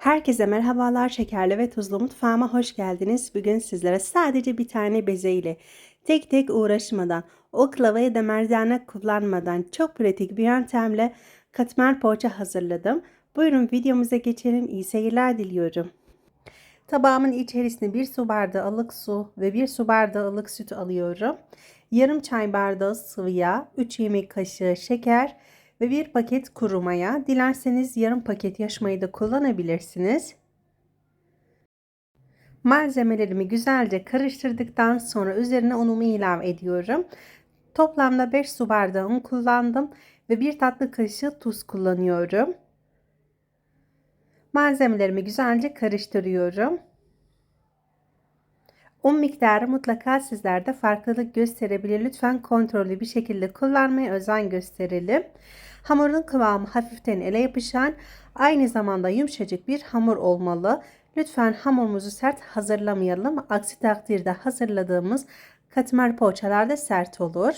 Herkese merhabalar şekerli ve tuzlu mutfağıma hoş geldiniz. Bugün sizlere sadece bir tane beze ile tek tek uğraşmadan, oklava ya da merdane kullanmadan çok pratik bir yöntemle katmer poğaça hazırladım. Buyurun videomuza geçelim. İyi seyirler diliyorum. Tabağımın içerisine bir su bardağı ılık su ve bir su bardağı ılık süt alıyorum. Yarım çay bardağı sıvı yağ, 3 yemek kaşığı şeker ve bir paket kuru maya. Dilerseniz yarım paket yaş mayayı da kullanabilirsiniz. Malzemelerimi güzelce karıştırdıktan sonra üzerine unumu ilave ediyorum. Toplamda 5 su bardağı un kullandım ve bir tatlı kaşığı tuz kullanıyorum. Malzemelerimi güzelce karıştırıyorum. Un miktarı mutlaka sizlerde farklılık gösterebilir. Lütfen kontrollü bir şekilde kullanmaya özen gösterelim. Hamurun kıvamı hafiften ele yapışan, aynı zamanda yumuşacık bir hamur olmalı. Lütfen hamurumuzu sert hazırlamayalım. Aksi takdirde hazırladığımız katmer poğaçalar da sert olur.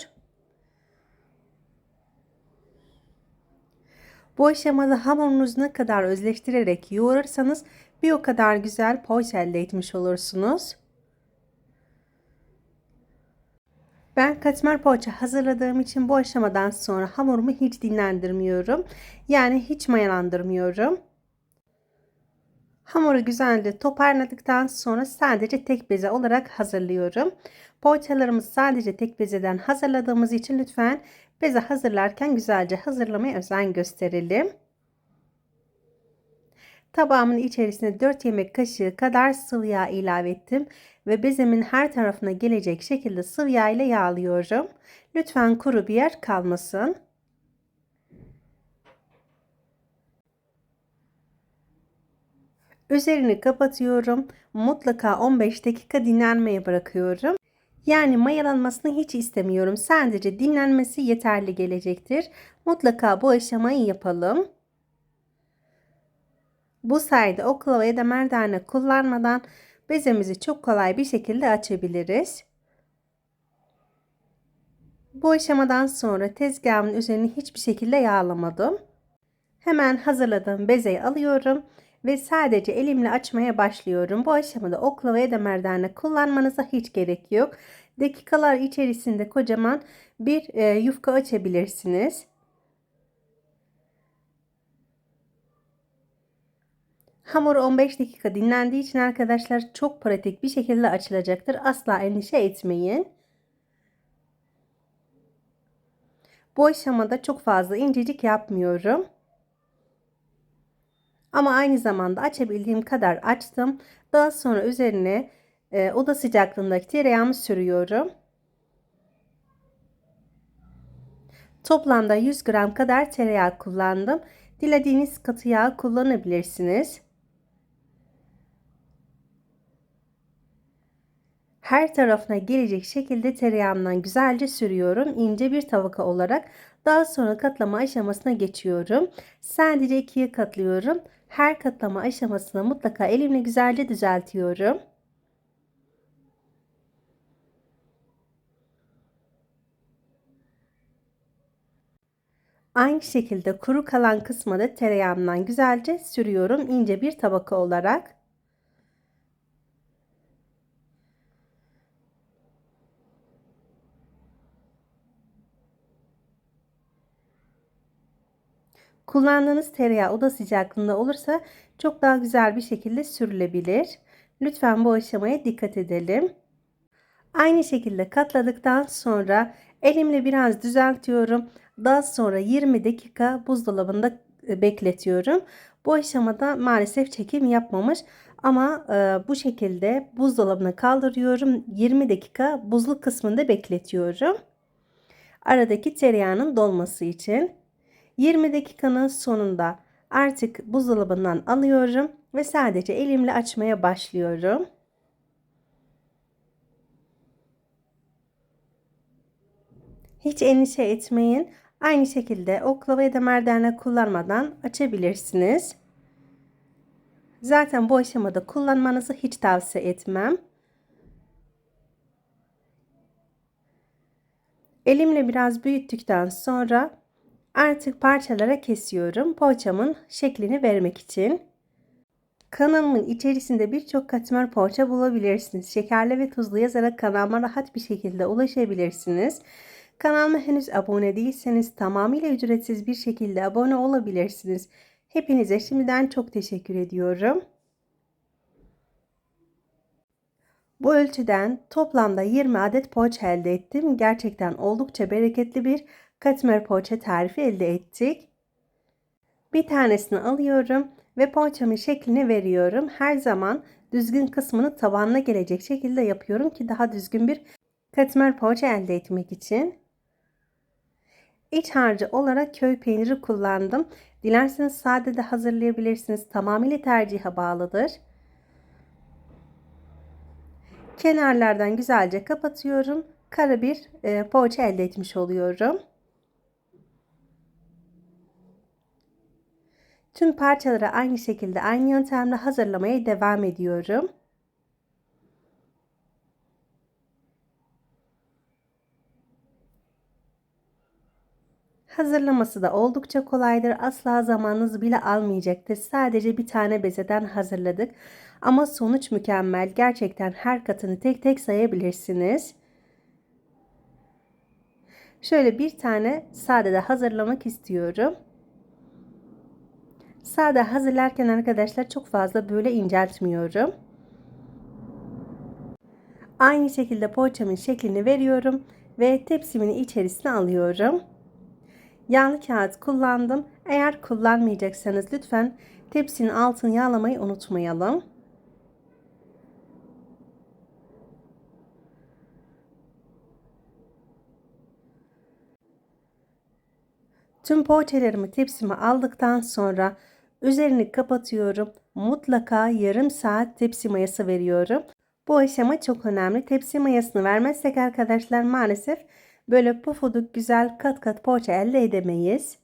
Bu aşamada hamurunuzu ne kadar özleştirerek yoğurursanız bir o kadar güzel poğaça elde etmiş olursunuz. Ben katmer poğaça hazırladığım için bu aşamadan sonra hamurumu hiç dinlendirmiyorum. Yani hiç mayalandırmıyorum. Hamuru güzelce toparladıktan sonra sadece tek beze olarak hazırlıyorum. Poğaçalarımızı sadece tek bezeden hazırladığımız için lütfen beze hazırlarken güzelce hazırlamaya özen gösterelim. Tabağımın içerisine 4 yemek kaşığı kadar sıvı yağ ilave ettim ve bezemin her tarafına gelecek şekilde sıvı yağ ile yağlıyorum. Lütfen kuru bir yer kalmasın. Üzerini kapatıyorum. Mutlaka 15 dakika dinlenmeye bırakıyorum. Yani mayalanmasını hiç istemiyorum. Sadece dinlenmesi yeterli gelecektir. Mutlaka bu aşamayı yapalım. Bu sayede oklava ya da merdane kullanmadan bezemizi çok kolay bir şekilde açabiliriz. Bu aşamadan sonra tezgahımın üzerini hiçbir şekilde yağlamadım. Hemen hazırladığım bezeyi alıyorum ve sadece elimle açmaya başlıyorum. Bu aşamada oklava ya da merdane kullanmanıza hiç gerek yok. Dakikalar içerisinde kocaman bir e, yufka açabilirsiniz. Hamur 15 dakika dinlendiği için arkadaşlar çok pratik bir şekilde açılacaktır. Asla endişe etmeyin. Bu aşamada çok fazla incecik yapmıyorum. Ama aynı zamanda açabildiğim kadar açtım. Daha sonra üzerine e, oda sıcaklığındaki tereyağımı sürüyorum. Toplamda 100 gram kadar tereyağı kullandım. Dilediğiniz katı yağ kullanabilirsiniz. Her tarafına gelecek şekilde tereyağımdan güzelce sürüyorum. ince bir tabaka olarak. Daha sonra katlama aşamasına geçiyorum. Sadece ikiye katlıyorum. Her katlama aşamasına mutlaka elimle güzelce düzeltiyorum. Aynı şekilde kuru kalan kısma da tereyağımdan güzelce sürüyorum ince bir tabaka olarak. Kullandığınız tereyağı oda sıcaklığında olursa çok daha güzel bir şekilde sürülebilir. Lütfen bu aşamaya dikkat edelim. Aynı şekilde katladıktan sonra elimle biraz düzeltiyorum. Daha sonra 20 dakika buzdolabında e, bekletiyorum. Bu aşamada maalesef çekim yapmamış ama e, bu şekilde buzdolabına kaldırıyorum. 20 dakika buzluk kısmında bekletiyorum. Aradaki tereyağının dolması için. 20 dakikanın sonunda artık buzdolabından alıyorum ve sadece elimle açmaya başlıyorum. Hiç endişe etmeyin. Aynı şekilde oklava ya da merdane kullanmadan açabilirsiniz. Zaten bu aşamada kullanmanızı hiç tavsiye etmem. Elimle biraz büyüttükten sonra Artık parçalara kesiyorum poğaçamın şeklini vermek için. Kanalımın içerisinde birçok katmer poğaça bulabilirsiniz. Şekerli ve tuzlu yazarak kanalıma rahat bir şekilde ulaşabilirsiniz. Kanalıma henüz abone değilseniz tamamıyla ücretsiz bir şekilde abone olabilirsiniz. Hepinize şimdiden çok teşekkür ediyorum. Bu ölçüden toplamda 20 adet poğaça elde ettim. Gerçekten oldukça bereketli bir katmer poğaça tarifi elde ettik. Bir tanesini alıyorum ve poğaçamın şeklini veriyorum. Her zaman düzgün kısmını tabanına gelecek şekilde yapıyorum ki daha düzgün bir katmer poğaça elde etmek için. İç harcı olarak köy peyniri kullandım. Dilerseniz sade de hazırlayabilirsiniz. Tamamıyla tercihe bağlıdır. Kenarlardan güzelce kapatıyorum. Kara bir e, poğaça elde etmiş oluyorum. Tüm parçaları aynı şekilde aynı yöntemle hazırlamaya devam ediyorum. Hazırlaması da oldukça kolaydır. Asla zamanınızı bile almayacaktır. Sadece bir tane bezeden hazırladık. Ama sonuç mükemmel. Gerçekten her katını tek tek sayabilirsiniz. Şöyle bir tane sade de hazırlamak istiyorum. Sade hazırlarken arkadaşlar çok fazla böyle inceltmiyorum. Aynı şekilde poğaçamın şeklini veriyorum ve tepsimin içerisine alıyorum. Yağlı kağıt kullandım. Eğer kullanmayacaksanız lütfen tepsinin altını yağlamayı unutmayalım. Tüm poğaçalarımı tepsime aldıktan sonra üzerini kapatıyorum. Mutlaka yarım saat tepsi mayası veriyorum. Bu aşama çok önemli. Tepsi mayasını vermezsek arkadaşlar maalesef böyle pufuduk güzel kat kat poğaça elde edemeyiz.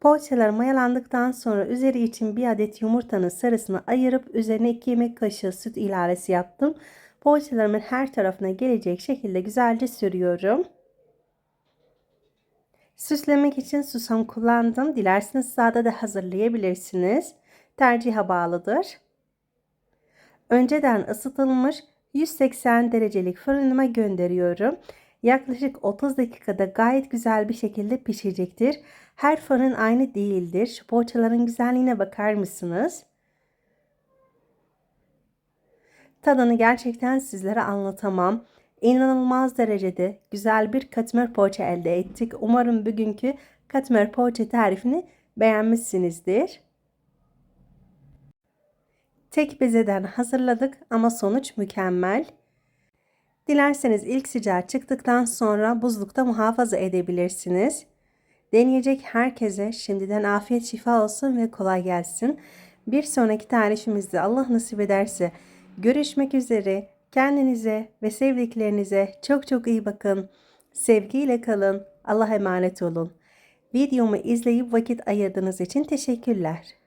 Poğaçalar mayalandıktan sonra üzeri için bir adet yumurtanın sarısını ayırıp üzerine 2 yemek kaşığı süt ilavesi yaptım. Poğaçalarımın her tarafına gelecek şekilde güzelce sürüyorum. Süslemek için susam kullandım. Dilerseniz sade de hazırlayabilirsiniz. Tercihe bağlıdır. Önceden ısıtılmış 180 derecelik fırınıma gönderiyorum. Yaklaşık 30 dakikada gayet güzel bir şekilde pişecektir. Her fırın aynı değildir. Şu poğaçaların güzelliğine bakar mısınız? Tadını gerçekten sizlere anlatamam. İnanılmaz derecede güzel bir katmer poğaça elde ettik. Umarım bugünkü katmer poğaça tarifini beğenmişsinizdir. Tek bezeden hazırladık ama sonuç mükemmel. Dilerseniz ilk sıcağı çıktıktan sonra buzlukta muhafaza edebilirsiniz. Deneyecek herkese şimdiden afiyet şifa olsun ve kolay gelsin. Bir sonraki tarifimizde Allah nasip ederse görüşmek üzere. Kendinize ve sevdiklerinize çok çok iyi bakın. Sevgiyle kalın. Allah'a emanet olun. Videomu izleyip vakit ayırdığınız için teşekkürler.